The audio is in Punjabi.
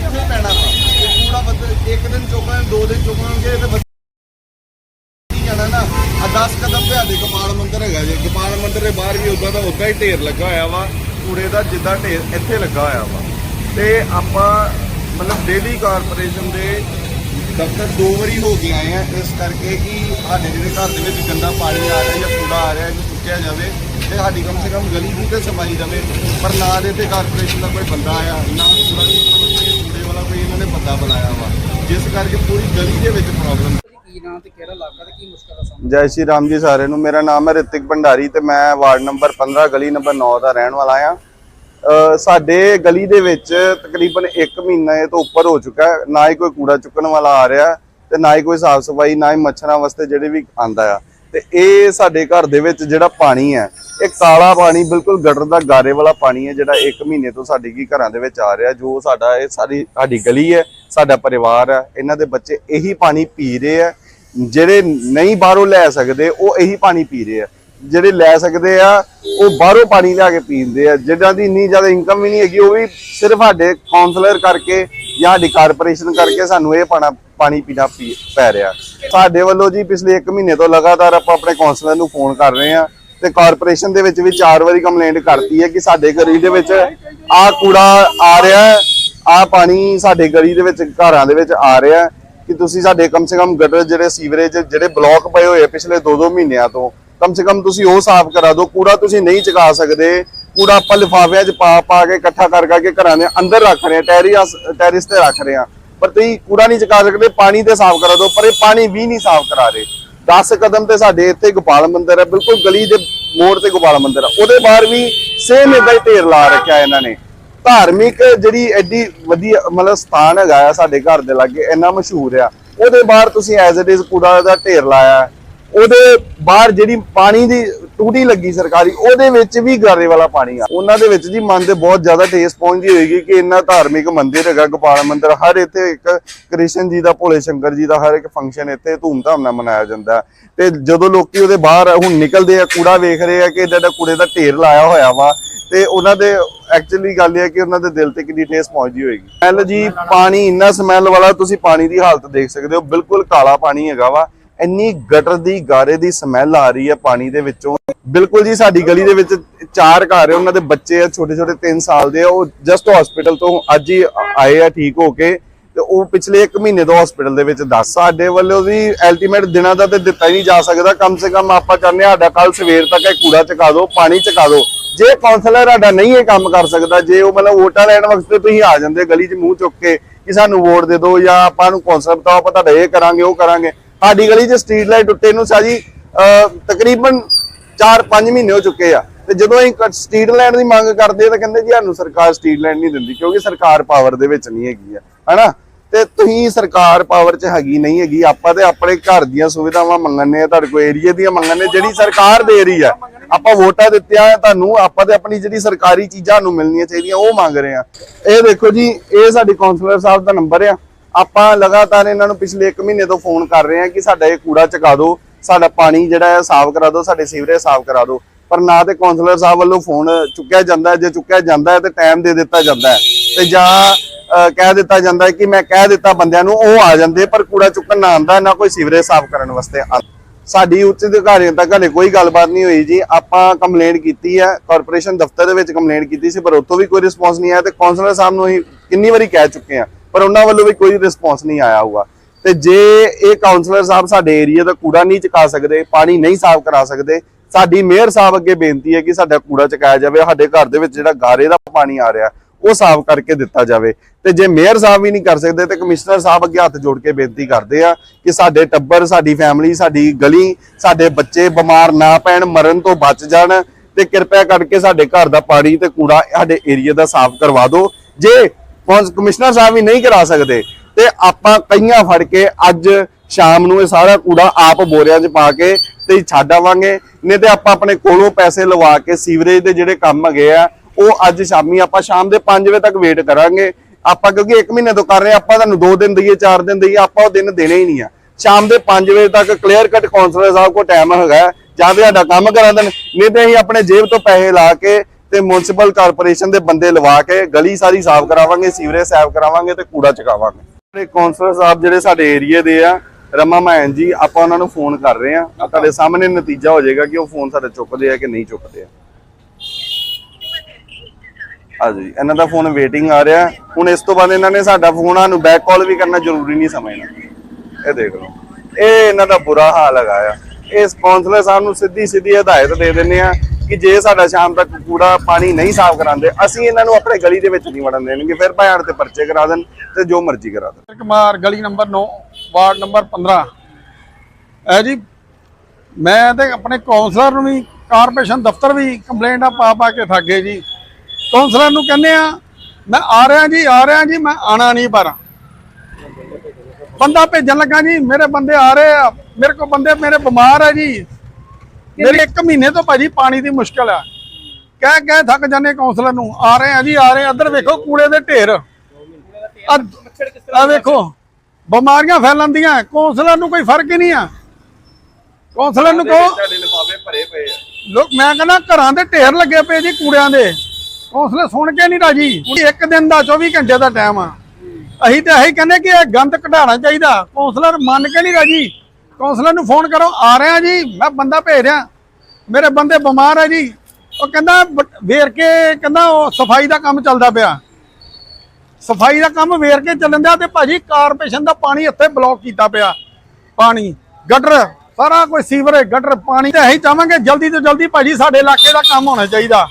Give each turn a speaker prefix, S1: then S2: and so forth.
S1: ਇੱਥੇ ਪੈਣਾ ਵਾ। ਇਹ ਕੂੜਾ ਬਦ ਇੱਕ ਦਿਨ ਚੁੱਕਣ, ਦੋ ਦਿਨ ਚੁੱਕਣਗੇ ਤੇ ਬੱਚੇ ਕੀ ਜਾਣਾ ਨਾ। ਆ 10 ਕਦਮ ਤੇ ਸਾਡੇ ਗੋਪਾਲ ਮੰਦਿਰ ਹੈਗਾ ਜੀ। ਗੋਪਾਲ ਮੰਦਿਰ ਦੇ ਬਾਹਰ ਵੀ ਉਦਾਂ ਦਾ ਉਦਾਂ ਹੀ ਢੇਰ ਲੱਗਾ ਹੋਇਆ ਵਾ। ਕੂੜੇ ਦਾ ਜਿੱਦਾਂ ਢੇਰ ਇੱਥੇ ਲੱਗਾ ਹੋਇਆ ਵਾ। ਤੇ ਆਪਾਂ ਮਤਲਬ ਡੇਲੀ ਕਾਰਪੋਰੇਸ਼ਨ ਦੇ ਦਫ਼ਤਰ ਦੋ ਵਾਰੀ ਹੋ ਕੇ ਆਏ ਆ। ਇਸ ਕਰਕੇ ਕਿ ਸਾਡੇ ਜਿਹੜੇ ਘਰ ਦੇ ਵਿੱਚ ਗੰਦਾ ਪਾਣੀ ਆ ਰਿਹਾ ਜਾਂ ਕੂੜਾ ਆ ਰਿਹਾ ਇਹਨੂੰ ਚੁੱਕਿਆ ਜਾਵੇ ਤੇ ਸਾਡੀ ਕਮ ਸੇ ਕਮ ਗਲੀ ਵੀ ਤੇ ਸਫ਼ਾਈ ਜਾਵੇ ਪਰ ਨਾ ਦੇ ਤੇ ਕਾਰਪੋਰੇਸ਼ਨ ਦਾ ਕੋਈ ਬੰਦਾ ਆਇਆ, ਨਾ ਕੂੜਾ ਚੁੱਕਣ ਵਾਲਾ ਕੋਈ ਇਹਨਾਂ ਨੇ ਬੰਦਾ ਬਣਾਇਆ ਵਾ। ਜਿਸ ਕਰਕੇ ਪੂਰੀ ਗਲੀ ਦੇ ਵਿੱਚ ਪ੍ਰੋਬਲਮ
S2: ਕੀ ਨਾਂ ਤੇ ਕਿਹੜਾ ਇਲਾਕਾ ਤੇ ਕੀ ਮੁਸ਼ਕਲ ਦਾ ਸਾਹਮਣਾ?
S1: ਜੈ ਸ਼੍ਰੀ ਰਾਮ ਜੀ ਸਾਰਿਆਂ ਨੂੰ। ਮੇਰਾ ਨਾਮ ਹੈ ਰਿਤਿਕ ਭੰਡਾਰੀ ਤੇ ਮੈਂ ਵਾਰਡ ਨੰਬਰ 15 ਗਲੀ ਨੰਬਰ 9 ਦਾ ਰਹਿਣ ਵਾਲਾ ਆ ਸਾਡੇ ਗਲੀ ਦੇ ਵਿੱਚ ਤਕਰੀਬਨ 1 ਮਹੀਨੇ ਤੋਂ ਉੱਪਰ ਹੋ ਚੁੱਕਾ ਹੈ। ਨਾ ਹੀ ਕੋਈ ਕੂੜਾ ਚੁੱਕਣ ਵਾਲਾ ਆ ਰਿਹਾ ਤੇ ਨਾ ਹੀ ਕੋਈ ਸਾਫ਼ ਸਫ਼ਾਈ ਨਾ ਹੀ ਮੱਛਰਾਂ ਵਾਸਤੇ ਜਿਹੜੇ ਵੀ ਆਂਦਾ ਆ। ਤੇ ਇਹ ਸਾਡੇ ਘਰ ਦੇ ਵਿੱਚ ਜਿਹੜਾ ਪਾਣੀ ਹੈ, ਇਹ ਕਾਲਾ ਪਾਣੀ, ਬਿਲਕੁਲ ਗਟਰ ਦਾ ਗਾਰੇ ਵਾਲਾ ਪਾਣੀ ਹੈ, ਜਿਹੜਾ 1 ਮਹੀਨੇ ਤੋਂ ਸਾਡੇ ਕੀ ਘਰਾਂ ਦੇ ਵਿੱਚ ਆ ਰਿਹਾ, ਜੋ ਸਾਡਾ ਇਹ ਸਾਰੀ, ਸਾਡੀ ਗਲੀ ਹੈ, ਸਾਡਾ ਪਰਿਵਾਰ ਹੈ, ਇਹਨਾਂ ਦੇ ਬੱਚੇ ਇਹੀ ਪਾਣੀ ਪੀ ਰਹੇ ਆ ਜਿਹੜੇ ਨਹੀਂ ਬਾਹਰੋਂ ਲੈ ਸਕਦੇ, ਉਹ ਇਹੀ ਪਾਣੀ ਪੀ ਰਹੇ ਆ ਜਿਹੜੇ ਲੈ ਸਕਦੇ ਆ, ਉਹ ਬਾਹਰੋਂ ਪਾਣੀ ਲਿਆ ਕੇ ਪੀਂਦੇ ਆ, ਜਿਹਨਾਂ ਦੀ ਇੰਨੀ ਜ਼ਿਆਦਾ ਇਨਕਮ ਵੀ ਨਹੀਂ ਹੈਗੀ, ਉਹ ਵੀ ਸਿਰਫ ਸਾਡੇ ਕਾਉਂਸਲਰ ਕਰਕੇ ਜਾਂ ਸਾਡੀ ਕਾਰਪੋਰੇਸ਼ਨ ਕਰਕੇ ਸਾਨੂੰ ਇਹ ਪਾਣਾ ਪਾਣੀ ਪੀਣਾ ਪੈ ਰਿਹਾ। ਸਾਡੇ ਵੱਲੋਂ ਜੀ ਪਿਛਲੇ 1 ਮਹੀਨੇ ਤੋਂ ਲਗਾਤਾਰ ਆਪਾਂ ਆਪਣੇ ਕਾਉਂਸਲਰ ਨੂੰ ਫੋਨ ਕਰ ਰਹੇ ਆ ਤੇ ਕਾਰਪੋਰੇਸ਼ਨ ਦੇ ਵਿੱਚ ਵੀ ਚਾਰ ਵਾਰੀ ਕੰਪਲੇਂਟ ਕਰਤੀ ਹੈ ਕਿ ਸਾਡੇ ਗਲੀ ਦੇ ਵਿੱਚ ਆਹ ਕੂੜਾ ਆ ਰਿਹਾ ਹੈ, ਆਹ ਪਾਣੀ ਸਾਡੇ ਗਲੀ ਦੇ ਵਿੱਚ, ਘਰਾਂ ਦੇ ਵਿੱਚ ਆ ਰਿਹਾ ਕਿ ਤੁਸੀਂ ਸਾਡੇ ਕਮ ਸੇ ਕਮ ਗਟਰ ਜਿਹੜੇ ਸੀਵਰੇਜ ਜਿਹੜੇ ਬਲੌਕ ਪਏ ਹੋਏ ਪਿਛਲੇ 2-2 ਮਹੀਨਿਆਂ ਤੋਂ, ਕਮ ਸੇ ਕਮ ਤੁਸੀਂ ਉਹ ਸਾਫ਼ ਕਰਾ ਦਿਓ, ਕੂੜਾ ਤੁਸੀਂ ਨਹੀਂ ਚੁਕਾ ਸਕਦੇ। ਕੂੜਾ ਆਪਾਂ ਲਿਫਾਫਿਆਂ 'ਚ ਪਾ ਪਾ ਕੇ ਇਕੱਠਾ ਕਰ ਕਰਕੇ ਘਰਾਂ ਦੇ ਅੰਦਰ ਰੱਖ ਰਹੇ ਆ ਟੈਰੀਸ ਟੈਰਿਸ ਤੇ ਰੱਖ ਰਹੇ ਆ ਪਰ ਤੁਸੀਂ ਕੂੜਾ ਨਹੀਂ ਚੁਕਾ ਸਕਦੇ, ਪਾਣੀ ਤੇ ਸਾਫ਼ ਕਰਾ ਦਿਓ, ਪਰ ਇਹ ਪਾਣੀ ਵੀ ਨਹੀਂ ਸਾਫ਼ ਕਰਾ ਰਹੇ। 10 ਕਦਮ ਤੇ ਸਾਡੇ ਇੱਥੇ ਗੋਪਾਲ ਮੰਦਿਰ ਹੈ, ਬਿਲਕੁਲ ਗਲੀ ਦੇ ਮੋੜ ਤੇ ਗੋਪਾਲ ਮੰਦਿਰ ਹੈ। ਉਹਦੇ ਬਾਹਰ ਵੀ ਸੇਮ ਇਦਾਂ ਹੀ ਢੇਰ ਲਾ ਰੱਖਿਆ ਇਹਨਾਂ ਨੇ। ਧਾਰਮਿਕ ਜਿਹੜੀ ਐਡੀ ਵਧੀਆ ਮਤਲਬ ਸਥਾਨ ਹੈਗਾ ਆ ਸਾਡੇ ਘਰ ਦੇ ਲਾਗੇ, ਇੰਨਾ ਮਸ਼ਹੂਰ ਆ। ਉਹਦੇ ਬਾਹਰ ਤੁਸੀਂ ਐਜ਼ ਇਟ ਇਜ਼ ਕੂੜਾ ਦਾ ਢੇਰ ਲਾਇਆ ਉਹਦੇ ਬਾਹਰ ਜਿਹੜੀ ਪਾਣੀ ਦੀ ਟੂਟੀ ਲੱਗੀ ਸਰਕਾਰੀ, ਉਹਦੇ ਵਿੱਚ ਵੀ ਗਾਰੇ ਵਾਲਾ ਪਾਣੀ ਆ। ਉਹਨਾਂ ਦੇ ਵਿੱਚ ਜੀ ਮਨ ਤੇ ਬਹੁਤ ਜ਼ਿਆਦਾ ਠੇਸ ਪਹੁੰਚਦੀ ਹੋਏਗੀ ਕਿ ਇੰਨਾ ਧਾਰਮਿਕ ਮੰਦਿਰ ਹੈਗਾ, ਗੋਪਾਲ ਮੰਦਿਰ। ਹਰ ਇੱਥੇ ਇੱਕ ਕ੍ਰਿਸ਼ਨ ਜੀ ਦਾ, ਭੋਲੇ ਸ਼ੰਕਰ ਜੀ ਦਾ ਹਰ ਇੱਕ ਫੰਕਸ਼ਨ ਇੱਥੇ ਧੂਮਧਾਮ ਨਾਲ ਮਨਾਇਆ ਜਾਂਦਾ। ਤੇ ਜਦੋਂ ਲੋਕੀ ਉਹਦੇ ਬਾਹਰ ਹੁਣ ਨਿਕਲਦੇ ਆ, ਕੂੜਾ ਵੇਖ ਰਹੇ ਆ ਕਿ ਏਡਾ ਕੂੜੇ ਦਾ ਢੇਰ ਲਾਇਆ ਹੋਇਆ ਵਾ, ਤੇ ਉਹਨਾਂ ਦੇ ਐਕਚੁਅਲੀ ਗੱਲ ਇਹ ਹੈ ਕਿ ਉਹਨਾਂ ਦੇ ਦਿਲ ਤੇ ਕਿੰਨੀ ਠੇਸ ਪਹੁੰਚਦੀ ਹੋਏਗੀ। ਸਮੈਲ ਜੀ, ਪਾਣੀ, ਇੰਨਾ ਸਮੈਲ ਵਾਲਾ ਤੁਸੀਂ ਪਾਣੀ ਦੀ ਹਾਲਤ ਦੇਖ ਸਕਦੇ ਹੋ, ਬਿਲਕੁਲ ਕਾਲਾ ਪਾਣੀ ਹੈਗਾ ਵਾ। ਇੰਨੀ ਗਟਰ ਦੀ, ਗਾਰੇ ਦੀ ਸਮੈਲ ਆ ਰਹੀ ਹੈ ਪਾਣੀ ਦੇ ਵਿੱਚੋਂ। ਬਿਲਕੁਲ ਜੀ, ਸਾਡੀ ਗਲੀ ਦੇ ਵਿੱਚ ਚਾਰ ਘਰ ਹੈ, ਉਹਨਾਂ ਦੇ ਬੱਚੇ ਆ ਛੋਟੇ ਛੋਟੇ 3 ਸਾਲ ਦੇ ਆ। ਉਹ ਜਸਟ ਹਸਪੀਟਲ ਤੋਂ ਅੱਜ ਹੀ ਆਏ ਆ, ਠੀਕ ਹੋ ਕੇ। ਤੇ ਉਹ ਪਿਛਲੇ 1 ਮਹੀਨੇ ਤੋਂ ਹਸਪੀਟਲ ਦੇ ਵਿੱਚ ਦੱਸ ਸਾਡੇ ਵੱਲੋਂ ਵੀ ਅਲਟੀਮੇਟ ਦਿਨਾਂ ਦਾ ਤੇ ਦਿੱਤਾ ਹੀ ਨਹੀਂ ਜਾ ਸਕਦਾ। ਕਮ ਸੇ ਕਮ ਆਪਾਂ ਚਾਹੁੰਦੇ ਹਾਂ, ਸਾਡਾ ਕੱਲ ਸਵੇਰ ਤੱਕ ਇਹ ਕੂੜਾ ਚਕਾ ਦਿਓ ਪਾਣੀ ਚਕਾ ਦਿਓ ਜੇ ਕਾਉਂਸਲਰ ਸਾਡਾ ਨਹੀਂ ਇਹ ਕੰਮ ਕਰ ਸਕਦਾ, ਜੇ ਉਹ ਮਤਲਬ ਵੋਟਾਂ ਲੈਣ ਵਕਤ ਤੁਸੀਂ ਆ ਜਾਂਦੇ, ਗਲੀ 'ਚ ਮੂੰਹ ਚੁੱਕ ਕੇ ਕਿ ਸਾਨੂੰ ਵੋਟ ਦੇ ਦਿਓ ਜਾਂ ਆਪਾਂ ਨੂੰ ਕਾਉਂਸਲਰ ਬਤਾਓ ਆਪਾਂ ਤੁਹਾਡਾ ਇਹ ਕਰਾਂਗੇ, ਉਹ ਕਰਾਂਗੇ। ਸਾਡੀ ਗਲੀ 'ਚ ਸਟਰੀਟ ਲਾਈਟ ਟੁੱਟੇ ਨੂੰ ਸਾਜੀ ਤਕਰੀਬਨ 4-5 ਮਹੀਨੇ ਹੋ ਚੁੱਕੇ ਆ। ਤੇ ਜਦੋਂ ਅਸੀਂ ਸਟਰੀਟ ਲਾਈਟ ਦੀ ਮੰਗ ਕਰਦੇ ਆ ਤਾਂ ਕਹਿੰਦੇ ਜੀ ਸਾਨੂੰ ਸਰਕਾਰ ਸਟਰੀਟ ਲਾਈਟ ਨਹੀਂ ਦਿੰਦੀ, ਕਿਉਂਕਿ ਸਰਕਾਰ ਪਾਵਰ ਦੇ ਵਿੱਚ ਨਹੀਂ ਹੈਗੀ ਆ, ਹਨਾ? ਤੇ ਤੁਸੀਂ ਸਰਕਾਰ ਪਾਵਰ 'ਚ ਹੈਗੀ ਨਹੀਂ ਹੈਗੀ, ਆਪਾਂ ਤੇ ਆਪਣੇ ਘਰ ਦੀਆਂ ਸੁਵਿਧਾਵਾਂ ਮੰਗਣੇ ਆ, ਤੁਹਾਡੇ ਕੋਲ ਏਰੀਆ ਦੀਆਂ ਮੰਗਣੇ ਜਿਹੜੀ ਸਰਕਾਰ ਦੇ ਰਹੀ ਆ। ਆਪਾਂ ਵੋਟਾਂ ਦਿੱਤੀਆਂ ਤੁਹਾਨੂੰ, ਆਪਾਂ ਤੇ ਆਪਣੀ ਜਿਹੜੀ ਸਰਕਾਰੀ ਚੀਜ਼ਾਂ ਨੂੰ ਮਿਲਣੀਆਂ ਚਾਹੀਦੀਆਂ, ਉਹ ਮੰਗ ਰਹੇ ਆ। ਇਹ ਦੇਖੋ ਜੀ, ਇਹ ਸਾਡੇ ਕਾਉਂਸਲਰ ਸਾਹਿਬ ਦਾ ਨੰਬਰ ਆ। ਆਪਾਂ ਲਗਾਤਾਰ ਇਹਨਾਂ ਨੂੰ ਪਿਛਲੇ 1 ਮਹੀਨੇ ਤੋਂ ਫੋਨ ਕਰ ਰਹੇ ਹਾਂ ਕਿ ਸਾਡਾ ਇਹ ਕੂੜਾ ਚੁਕਾ ਦਿਓ, ਸਾਡਾ ਪਾਣੀ ਜਿਹੜਾ ਹੈ ਸਾਫ਼ ਕਰਾ ਦਿਓ, ਸਾਡੇ ਸੀਵਰੇਜ ਸਾਫ਼ ਕਰਾ ਦਿਓ। ਪਰ ਨਾ ਤੇ ਕਾਉਂਸਲਰ ਸਾਹਿਬ ਵੱਲੋਂ ਫੋਨ ਚੁੱਕਿਆ ਜਾਂਦਾ ਜੇ ਚੁੱਕਿਆ ਜਾਂਦਾ ਹੈ ਤੇ ਟਾਈਮ ਦੇ ਦਿੱਤਾ ਜਾਂਦਾ ਹੈ। ਤੇ ਜਾਂ ਕਹਿ ਦਿੱਤਾ ਜਾਂਦਾ ਹੈ ਕਿ ਮੈਂ ਕਹਿ ਦਿੱਤਾ ਬੰਦਿਆਂ ਨੂੰ, ਉਹ ਆ ਜਾਂਦੇ, ਪਰ ਕੂੜਾ ਚੁੱਕਣ ਨਾ ਆਂਦਾ ਨਾ ਕੋਈ ਸੀਵਰੇਜ ਸਾਫ਼ ਕਰਨ ਵਾਸਤੇ ਸਾਡੀ ਉੱਚ ਅਧਿਕਾਰੀਆਂ ਤੱਕ ਹਲੇ ਕੋਈ ਗੱਲਬਾਤ ਨਹੀਂ ਹੋਈ ਜੀ। ਆਪਾਂ ਕੰਪਲੇਂਟ ਕੀਤੀ ਹੈ ਕਾਰਪੋਰੇਸ਼ਨ ਦਫ਼ਤਰ ਦੇ ਵਿੱਚ ਕੰਪਲੇਂਟ ਕੀਤੀ ਸੀ, ਪਰ ਉੱਥੋਂ ਵੀ ਕੋਈ ਰਿਸਪੌਂਸ ਨਹੀਂ ਆਇਆ ਤੇ ਕਾਉਂਸਲਰ ਸਾਹਿਬ ਨੂੰ ਅਸੀਂ ਕਿੰਨੀ ਵਾਰੀ ਕਹਿ ਚੁੱਕੇ ਆ ਪਰ ਉਹਨਾਂ ਵੱਲੋਂ ਵੀ ਕੋਈ ਰਿਸਪੌਂਸ ਨਹੀਂ ਆਇਆ ਹੋਊਗਾ। ਤੇ ਜੇ ਇਹ ਕਾਉਂਸਲਰ ਸਾਹਿਬ ਸਾਡੇ ਏਰੀਆ ਦਾ ਕੂੜਾ ਨਹੀਂ ਚੁਕਾ ਸਕਦੇ, ਪਾਣੀ ਨਹੀਂ ਸਾਫ਼ ਕਰਾ ਸਕਦੇ, ਸਾਡੀ ਮੇਅਰ ਸਾਹਿਬ ਅੱਗੇ ਬੇਨਤੀ ਹੈ ਕਿ ਸਾਡਾ ਕੂੜਾ ਚੁਕਾਇਆ ਜਾਵੇ, ਸਾਡੇ ਘਰ ਦੇ ਵਿੱਚ ਜਿਹੜਾ ਗਾਰੇ ਦਾ ਪਾਣੀ ਆ ਰਿਹਾ, ਉਹ ਸਾਫ਼ ਕਰਕੇ ਦਿੱਤਾ ਜਾਵੇ। ਤੇ ਜੇ ਮੇਅਰ ਸਾਹਿਬ ਵੀ ਨਹੀਂ ਕਰ ਸਕਦੇ, ਤੇ ਕਮਿਸ਼ਨਰ ਸਾਹਿਬ ਅੱਗੇ ਹੱਥ ਜੋੜ ਕੇ ਬੇਨਤੀ ਕਰਦੇ ਆ ਕਿ ਸਾਡੇ ਟੱਬਰ, ਸਾਡੀ ਫੈਮਿਲੀ ਸਾਡੀ ਗਲੀ, ਸਾਡੇ ਬੱਚੇ ਬਿਮਾਰ ਨਾ ਪੈਣ, ਮਰਨ ਤੋਂ ਬਚ ਜਾਣ, ਤੇ ਕਿਰਪਾ ਕਰਕੇ ਸਾਡੇ ਘਰ ਦਾ ਪਾਣੀ ਤੇ ਕੂੜਾ ਸਾਡੇ ਏਰੀਆ ਦਾ ਸਾਫ਼ ਕਰਵਾ ਦਿਓ। ਜੇ ਕੌਂਸ- ਕਮਿਸ਼ਨਰ ਸਾਹਿਬ ਵੀ ਨਹੀਂ ਕਰਾ ਸਕਦੇ। ਤੇ ਆਪਾਂ ਕਈਆਂ ਫੜ ਕੇ ਅੱਜ ਸ਼ਾਮ ਨੂੰ ਇਹ ਸਾਰਾ ਕੂੜਾ ਆਪ ਬੋਰਿਆਂ 'ਚ ਪਾ ਕੇ ਤੇ ਛੱਡ ਆਵਾਂਗੇ। ਨਹੀਂ ਤੇ ਆਪਾਂ ਆਪਣੇ ਕੋਲੋਂ ਪੈਸੇ ਲਵਾ ਕੇ ਸੀਵਰੇਜ ਦੇ ਜਿਹੜੇ ਕੰਮ ਹੈਗੇ ਆ ਉਹ ਅੱਜ ਸ਼ਾਮੀ ਆਪਾਂ ਸ਼ਾਮ ਦੇ 5 ਵਜੇ ਤੱਕ ਵੇਟ ਕਰਾਂਗੇ। ਆਪਾਂ ਕਿਉਂਕਿ 1 ਮਹੀਨੇ ਤੋਂ ਕਰ ਰਹੇ ਹਾਂ, ਆਪਾਂ ਤੁਹਾਨੂੰ 2 ਦਿਨ ਦਈਏ 4 ਦਿਨ ਦਈਏ ਆਪਾਂ ਉਹ ਦਿਨ ਦੇਣੇ ਹੀ ਨਹੀਂ ਆ। ਸ਼ਾਮ ਦੇ 5 ਵਜੇ ਤੱਕ ਕਲੀਅਰ ਕੱਟ ਕਾਉਂਸਲਰ ਸਾਹਿਬ ਕੋਲ ਟਾਈਮ ਹੈਗਾ ਜਾਂ ਤੇ ਸਾਡਾ ਕੰਮ ਕਰਾ ਦੇਣ। ਨਹੀਂ ਤੇ ਅਸੀਂ ਆਪਣੇ ਜੇਬ ਤੋਂ ਪੈਸੇ ਲਾ ਕੇ ਤੇ ਮਿਊਨਿਸਪਲ ਕਾਰਪੋਰੇਸ਼ਨ ਦੇ ਬੰਦੇ ਲਵਾ ਕੇ ਗਲੀ ਸਾਰੀ ਸਾਫ਼ ਕਰਾਵਾਂਗੇ, ਸੀਵਰੇਜ ਸਾਫ਼ ਕਰਾਵਾਂਗੇ ਤੇ ਕੂੜਾ ਚੁਕਾਵਾਂਗੇ। ਸਾਡੇ ਕਾਉਂਸਲਰ ਸਾਹਿਬ ਜਿਹੜੇ ਸਾਡੇ ਏਰੀਏ ਦੇ ਆ, ਰਮਾ ਮਹਿਨ ਜੀ, ਆਪਾਂ ਉਹਨਾਂ ਨੂੰ ਫੋਨ ਕਰ ਰਹੇ ਆ ਤੁਹਾਡੇ ਸਾਹਮਣੇ ਨਤੀਜਾ ਹੋ ਜਾਏਗਾ ਕਿ ਉਹ ਫੋਨ ਸਾਡੇ ਚੁੱਕਦੇ ਆ ਕਿ ਨਹੀਂ ਚੁੱਕਦੇ ਆ। ਹਾਂਜੀ, ਇਹਨਾਂ ਦਾ ਫੋਨ ਵੇਟਿੰਗ ਆ ਰਿਹਾ। ਹੁਣ ਇਸ ਤੋਂ ਬਾਅਦ ਇਹਨਾਂ ਨੇ ਸਾਡਾ ਫੋਨ ਸਾਨੂੰ ਬੈਕ ਕਾਲ ਵੀ ਕਰਨਾ ਜ਼ਰੂਰੀ ਨਹੀਂ ਸਮਝਣਾ। ਇਹ ਦੇਖ ਲਓ। ਇਹ ਇਹਨਾਂ ਦਾ ਬੁਰਾ ਹਾਲ ਹੈਗਾ ਆ। ਇਹ ਸਪਾਂਸਰ ਸਾਹਿਬ ਨੂੰ ਸਿੱਧੀ ਸਿੱਧੀ ਹਦਾਇਤ ਦੇ ਦਿੰਦੇ ਆ ਕਿ ਜੇ ਸਾਡਾ ਸ਼ਾਮ ਤੱਕ ਕੂੜਾ ਪਾਣੀ ਨਹੀਂ ਸਾਫ਼ ਕਰਾਉਂਦੇ, ਅਸੀਂ ਇਹਨਾਂ ਨੂੰ ਆਪਣੇ ਗਲੀ ਦੇ ਵਿੱਚ ਨਹੀਂ ਵੜਨ ਦੇਣਗੇ। ਫਿਰ ਭਾਣ ਤੇ ਪਰਚੇ ਕਰਾ ਦੇਣ ਤੇ ਜੋ ਮਰਜ਼ੀ ਕਰਾ ਦੇਣ।
S3: ਕੁਮਾਰ, ਗਲੀ ਨੰਬਰ 9 ਵਾਰਡ ਨੰਬਰ 15 ਹੈ ਜੀ, ਮੈਂ ਤੇ ਆਪਣੇ ਕੌਂਸਲਰ ਨੂੰ ਵੀ, ਕਾਰਪੋਰੇਸ਼ਨ ਦਫ਼ਤਰ ਵੀ ਕੰਪਲੇਂਟਾਂ ਪਾ ਪਾ ਕੇ ਥੱਕ ਗਏ ਜੀ। ਕੌਂਸਲਰ ਨੂੰ ਕਹਿੰਦੇ ਆ, ਮੈਂ ਆ ਰਿਹਾ ਜੀ, ਆ ਰਿਹਾ ਜੀ, ਮੈਂ ਆਣਾ ਨਹੀਂ ਪਰ। ਬੰਦਾ ਭੇਜਣ ਲੱਗਾ ਜੀ, ਮੇਰੇ ਬੰਦੇ ਆ ਰਹੇ ਆ। ਮੇਰੇ ਕੋਲ ਬੰਦੇ, ਮੇਰੇ ਬਿਮਾਰ ਆ ਜੀ। ਮੇਰੇ 1 ਮਹੀਨੇ ਤੋਂ ਭਾਜੀ ਪਾਣੀ ਦੀ ਮੁਸ਼ਕਲ ਆ। ਕਹਿ ਕਹਿ ਥੱਕ ਜਾਂਦੇ ਕਾਉਂਸਲਰ ਨੂੰ। ਆ ਰਹੇ ਆ ਜੀ ਆ ਰਹੇ ਇੱਧਰ ਵੇਖੋ ਕੂੜੇ ਦੇ ਢੇਰ। ਆ ਆ ਵੇਖੋ ਬਿਮਾਰੀਆਂ ਫੈਲਣਦੀਆਂ ਕੌਂਸਲਰ ਨੂੰ ਕੋਈ ਫ਼ਰਕ ਹੀ ਨਹੀਂ ਆ। ਕੌਂਸਲਰ ਨੂੰ ਕਹੋ ਲੋਕ ਮੈਂ ਕਹਿੰਦਾ ਘਰਾਂ ਦੇ ਢੇਰ ਲੱਗੇ ਪਏ ਜੀ ਕੂੜਿਆਂ ਦੇ। ਕੌਂਸਲਰ ਸੁਣ ਕੇ ਨਹੀਂ ਰਾਜੀ। ਇੱਕ ਦਿਨ ਦਾ 24 ਘੰਟੇ ਦਾ ਟਾਈਮ ਆ। ਅਸੀਂ ਤੇ ਇਹੀ ਕਹਿੰਦੇ ਕਿ ਇਹ ਗੰਦ ਘਟਾਉਣਾ ਚਾਹੀਦਾ। ਕੌਂਸਲਰ ਮੰਨ ਕੇ ਨਹੀਂ ਰਾਜੀ। ਕੌਂਸਲਰ ਨੂੰ ਫੋਨ ਕਰੋ, ਆ ਰਿਹਾ ਜੀ, ਮੈਂ ਬੰਦਾ ਭੇਜ ਰਿਹਾ। ਮੇਰੇ ਬੰਦੇ ਬਿਮਾਰ ਹੈ ਜੀ। ਉਹ ਕਹਿੰਦਾ ਬ- ਵੇਰ ਕੇ ਕਹਿੰਦਾ, ਉਹ ਸਫ਼ਾਈ ਦਾ ਕੰਮ ਚੱਲਦਾ ਪਿਆ। ਸਫ਼ਾਈ ਦਾ ਕੰਮ ਵੇਰ ਕੇ ਚੱਲਣ ਦਿਆ ਤੇ ਭਾਜੀ ਕਾਰਪੋਰੇਸ਼ਨ ਦਾ ਪਾਣੀ ਇੱਥੇ ਬਲੌਕ ਕੀਤਾ ਪਿਆ। ਪਾਣੀ ਗਟਰ ਸਾਰਾ ਕੋਈ ਸੀਵਰੇਜ ਗਟਰ ਪਾਣੀ ਤੇ ਅਸੀਂ ਚਾਹਾਂਗੇ ਜਲਦੀ ਤੋਂ ਜਲਦੀ ਭਾਜੀ ਸਾਡੇ ਇਲਾਕੇ ਦਾ ਕੰਮ ਹੋਣਾ ਚਾਹੀਦਾ।